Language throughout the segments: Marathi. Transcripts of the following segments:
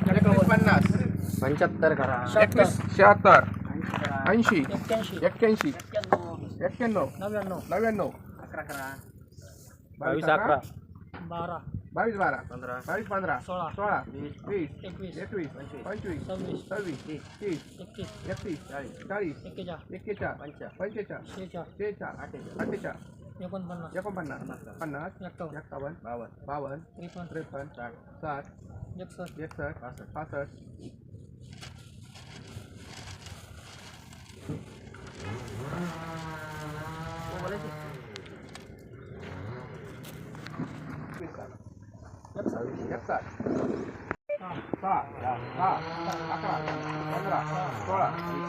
पन्नास. पंच्याहत्तर करा. एकवीस शहात्तर. ऐंशी. एक्क्याऐंशी. एक्क्याण्णव. नव्याण्णव. नव्याण्णव. अकरा करा. बावीस अकरा. बारा. बावीस बारा. पंधरा. बावीस पंधरा. सोळा. सोळा. वीस. वीस. एकवीस. एकवीस. पंचवीस. पंचवीस. सव्वीस. सव्वीस. तीस. एकतीस. एकतीस. चाळीस. चाळीस. एक्केचाळ एक्केचाळ पंचा पंचेचाळ शेचाळ शेचाळ अठ्ठेचाळ अठ्ठेचाळ एकोणपन्नास. एकोणपन्नास. पन्नास. एक्कावन्न एक्कावन्न बावन्न. बावन्न. त्रेपन्न. त्रेपन्न. साठ. साठ. एकसष्ट एकसष्ट पासष्ट पासष्ट एकसाठ सहा सहा अकरा पंधरा सोळा वीस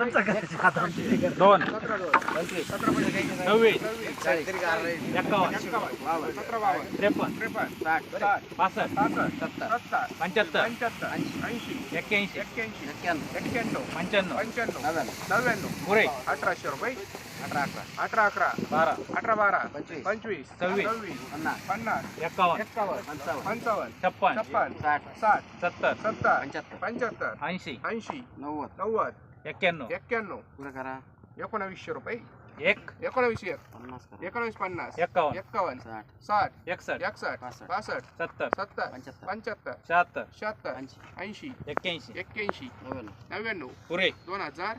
दोन. सतरा दोन पंचवीस. सव्वीस. सव्वीस. एक्कावन्न त्रेपन्न. त्रेपन्न. साठ. साठ. पासष्ट पंच्याहत्तर. पंच्याहत्तर. ऐंशी. एक्क्याऐंशी. एक्क्याण्णव. पंच्याण्णव. पंच्याण्णव. नव्याण्णव. नव्याण्णव. पुरे अठराशे रुपये. अठरा अकरा. अठरा अकरा. बारा. अठरा बारा. पंचवीस. पंचवीस. सव्वीस. सव्वीस. पन्नास. पन्नास. एक्कावन्न एक्कावन्न पंचावन्न. पंचावन्न. छप्पन. छप्पन. साठ. साठ. सत्तर. सत्तर. पंच्याहत्तर. पंच्याहत्तर. ऐंशी. ऐंशी. नव्वद. नव्वद. एक्क्याण्णव. एक्क्याण्णव. पुढे करा. एकोणावीसशे रुपये. एक. एकोणावीस एक. पन्नास करा. एकोणावीस पन्नास. एक्कावन्न एक्कावन्न साठ. साठ. एकसष्ट. एकसष्ट. पासष्ट. पासष्ट. सत्तर. सत्तर. पंच्याहत्तर. पंच्याहत्तर. शहात्तर. शहात्तर. ऐंशी. ऐंशी. एक्क्याऐंशी. एक्क्याऐंशी. नव्याण्णव. नव्याण्णव. पुरे दोन हजार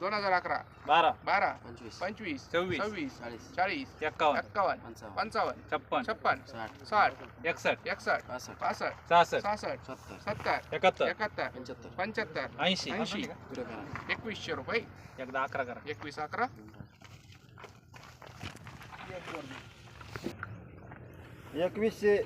दोन हजार अकरा. बारा. बारा. पंचवीस. पंचवीस. सव्वीस. सव्वीस. चाळीस. चाळीस. एक्कावन्न. एक्कावन्न. पंचावन्न. पंचावन्न. छप्पन. छप्पन. साठ. साठ. एकसष्ट. एकसष्ट. पासष्ट. पासष्ट. सहासष्ट. सहासष्ट. सत्तर. सत्तर. एकाहत्तर. एकाहत्तर. पंच्याहत्तर. पंच्याहत्तर. ऐंशी. ऐंशी. एकवीसशे रुपये. एकदा अकरा करा. एकवीस अकरा. एकवीसशे